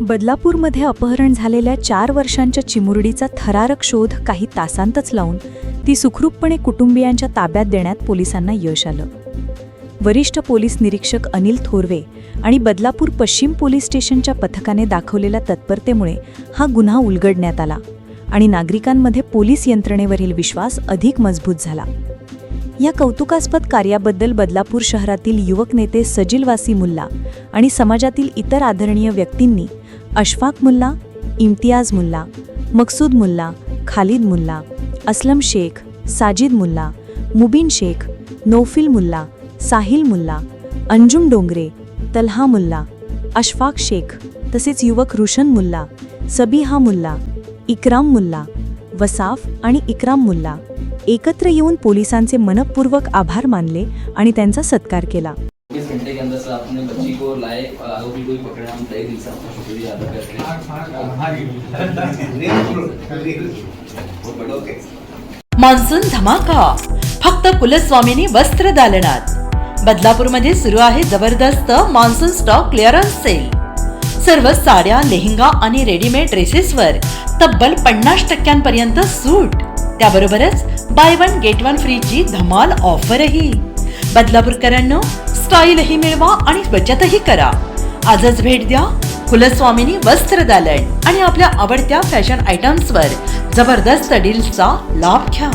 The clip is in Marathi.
बदलापूरमध्ये अपहरण झालेल्या चार वर्षांच्या चिमुरडीचा थरारक शोध काही तासांतच लावून ती सुखरूपपणे कुटुंबियांच्या ताब्यात देण्यात पोलिसांना यश आलं. वरिष्ठ पोलीस निरीक्षक अनिल थोरवे आणि बदलापूर पश्चिम पोलीस स्टेशनच्या पथकाने दाखवलेल्या तत्परतेमुळे हा गुन्हा उलगडण्यात आला आणि नागरिकांमध्ये पोलीस यंत्रणेवरील विश्वास अधिक मजबूत झाला. या कौतुकास्पद कार्याबद्दल बदलापूर शहरातील युवक नेते सजिलवासी मुल्ला आणि समाजातील इतर आदरणीय व्यक्तींनी अशफाक मुल्ला इम्तियाज मुल्ला मकसूद मुल्ला खालिद मुल्ला असलम शेख साजिद मुल्ला मुबीन शेख नौफिल मुल्ला साहिल मुल्ला अंजुम डोंगरे तल्हा मुल्ला अशफाक शेख तसेच युवक रुशन मुल्ला सबिहा मुल्ला इक्राम मुल्ला वसाफ आणि इक्राम मुल्ला. एकत्र येऊन पोलिसांचे मनपूर्वक आभार मानले आणि त्यांचा सत्कार केला. आपने बच्ची को लाए और आरोपी को भी पकड़े हम तय दिल से आपका शुक्रिया अदा करते हैं। मान्सून धमाका फक्त कुलस्वामिनी वस्त्र दालनात. बदलापूरमध्ये सुरू आहे जबरदस्त मान्सून स्टॉक क्लिअरन्स सेल सर्व साड्या लेहंगा आणि रेडीमेड ड्रेसेसवर तब्बल पन्नास टक्क्यांपर्यंत सूट. त्याबरोबरच बाय वन गेट वन फ्रीची धमाल ऑफरही बदलापूरकरांनो स्टाईलही मिळवा आणि बचतही करा. आजच भेट द्या कुलस्वामिनी वस्त्र दालन आणि आपल्या आवडत्या फॅशन आयटम्सवर. जबरदस्त डील्सचा लाभ घ्या.